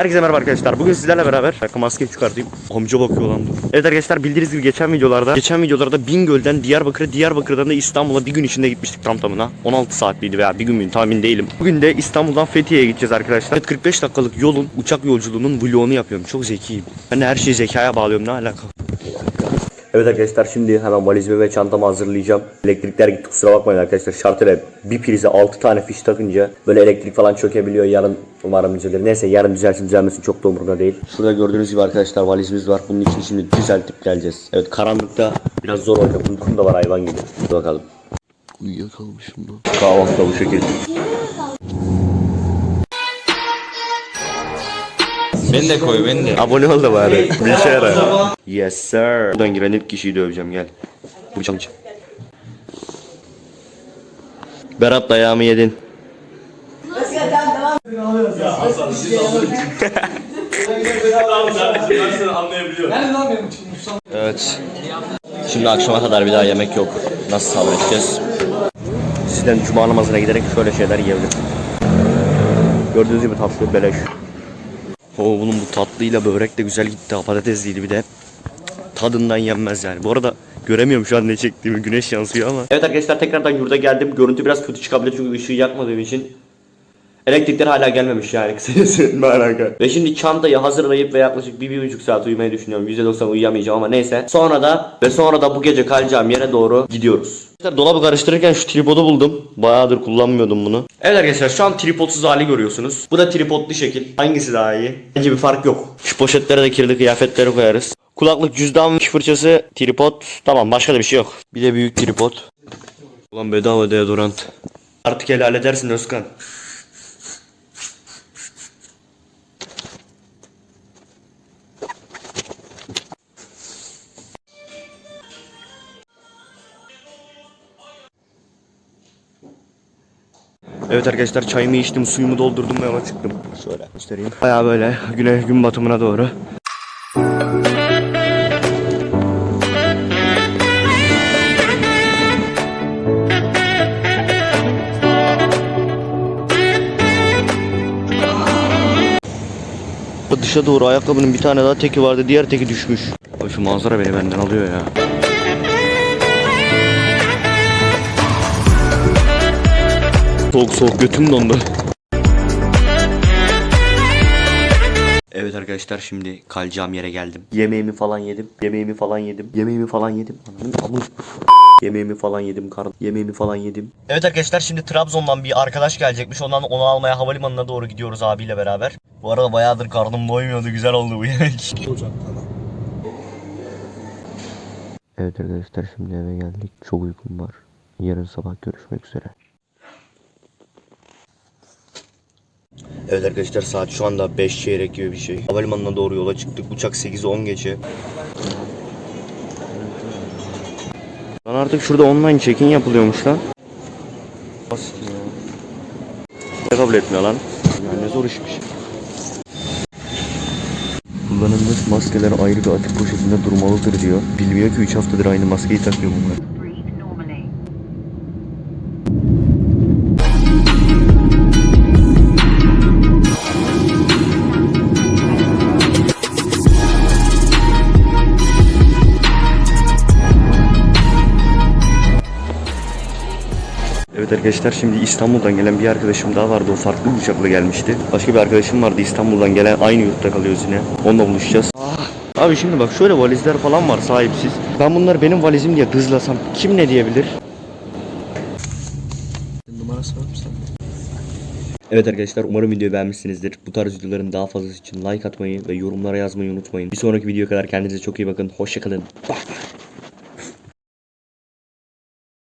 Herkese merhaba arkadaşlar. Bugün sizlerle beraber Dakika maskeyi çıkartayım. Amca bakıyor lan dur. Evet arkadaşlar bildiğiniz gibi geçen videolarda geçen videolarda Bingöl'den Diyarbakır'a Diyarbakır'dan da İstanbul'a bir gün içinde gitmiştik tam tamına. 16 saatliydi veya bir gün müyüm tam emin değilim. Bugün de İstanbul'dan Fethiye'ye gideceğiz arkadaşlar. Evet 45 dakikalık yolun uçak yolculuğunun vlogunu yapıyorum. Çok zekiyim. Ben her şeyi zekaya bağlıyorum ne alaka. Evet arkadaşlar şimdi hemen valizimi ve çantamı hazırlayacağım. Elektrikler gitti kusura bakmayın arkadaşlar. Şartöre bir prize 6 tane fiş takınca böyle elektrik falan çökebiliyor. Yarın umarım düzelir. Neyse yarın düzelsin düzelmesin çok da umurumda değil. Şurada gördüğünüz gibi arkadaşlar valizimiz var. Bunun için şimdi düzeltip geleceğiz. Evet karanlıkta biraz zor olacak. Uykum da var hayvan gibi. Dur bakalım. Uyuyakalmışım lan. Kahvaltı da bu şekilde. Beni de koy beni de. Abone ol da bari. Bir işe yarar. Yes sir. Buradan giren ilk kişiyi döveceğim gel. Bıçak bıçak. Berat dayağımı yedin. Evet. Şimdi akşama kadar bir daha yemek yok. Nasıl sabredeceğiz? Sizden cuma namazına giderek şöyle şeyler yiyebilirim. Gördüğünüz gibi tatlı beleş. Oo bunun bu tatlıyla börek de güzel gitti. Patatesliydi bir de. Tadından yenmez yani. Bu arada göremiyorum şu an ne çektiğimi. Güneş yansıyor ama. Evet arkadaşlar tekrardan yurda geldim. Görüntü biraz kötü çıkabilir çünkü ışığı yakmadığım için. Elektrikler hala gelmemiş yani kısacası alaka. Ve şimdi çantayı hazırlayıp ve yaklaşık bir, bir buçuk saat uyumayı düşünüyorum. %90 uyuyamayacağım ama neyse. Sonra da ve sonra da bu gece kalacağım yere doğru gidiyoruz. Arkadaşlar dolabı karıştırırken şu tripodu buldum. Bayağıdır kullanmıyordum bunu. Evet arkadaşlar şu an tripodsuz hali görüyorsunuz. Bu da tripodlu şekil. Hangisi daha iyi? Bence bir fark yok. Şu poşetlere de kirli kıyafetleri koyarız. Kulaklık, cüzdan, diş fırçası, tripod. Tamam başka da bir şey yok. Bir de büyük tripod. Ulan bedava deodorant. Artık helal edersin Özkan. Evet arkadaşlar çayımı içtim, suyumu doldurdum ve yola çıktım. Şöyle göstereyim. Baya böyle güne gün batımına doğru. Dışa doğru ayakkabının bir tane daha teki vardı, diğer teki düşmüş. Abi şu manzara beni benden alıyor ya. Soğuk soğuk götüm dondu. Evet arkadaşlar şimdi kalacağım yere geldim. Yemeğimi falan yedim. Yemeğimi falan yedim. Yemeğimi falan yedim. Ananın amı. Yemeğimi falan yedim karın. Yemeğimi falan yedim. Evet arkadaşlar şimdi Trabzon'dan bir arkadaş gelecekmiş. Ondan onu almaya havalimanına doğru gidiyoruz abiyle beraber. Bu arada bayağıdır karnım doymuyordu. Güzel oldu bu yemek. Evet arkadaşlar şimdi eve geldik. Çok uykum var. Yarın sabah görüşmek üzere. Evet arkadaşlar saat şu anda 5 çeyrek gibi bir şey. Havalimanına doğru yola çıktık. Uçak 8-10 geçe. Lan artık şurada online check-in yapılıyormuş lan. Basit ya. Ne kabul etmiyor lan? Ya ne zor işmiş. Kullanılmış maskeler ayrı bir atık poşetinde durmalıdır diyor. Bilmiyor ki 3 haftadır aynı maskeyi takıyor bunlar. Evet arkadaşlar şimdi İstanbul'dan gelen bir arkadaşım daha vardı. O farklı bir uçakla gelmişti. Başka bir arkadaşım vardı İstanbul'dan gelen aynı yurtta kalıyoruz yine. Onunla buluşacağız. Abi şimdi bak şöyle valizler falan var sahipsiz. Ben bunları benim valizim diye dızlasam kim ne diyebilir? Numarası var mı sende? Evet arkadaşlar umarım videoyu beğenmişsinizdir. Bu tarz videoların daha fazlası için like atmayı ve yorumlara yazmayı unutmayın. Bir sonraki videoya kadar kendinize çok iyi bakın. Hoşçakalın. Bye bye.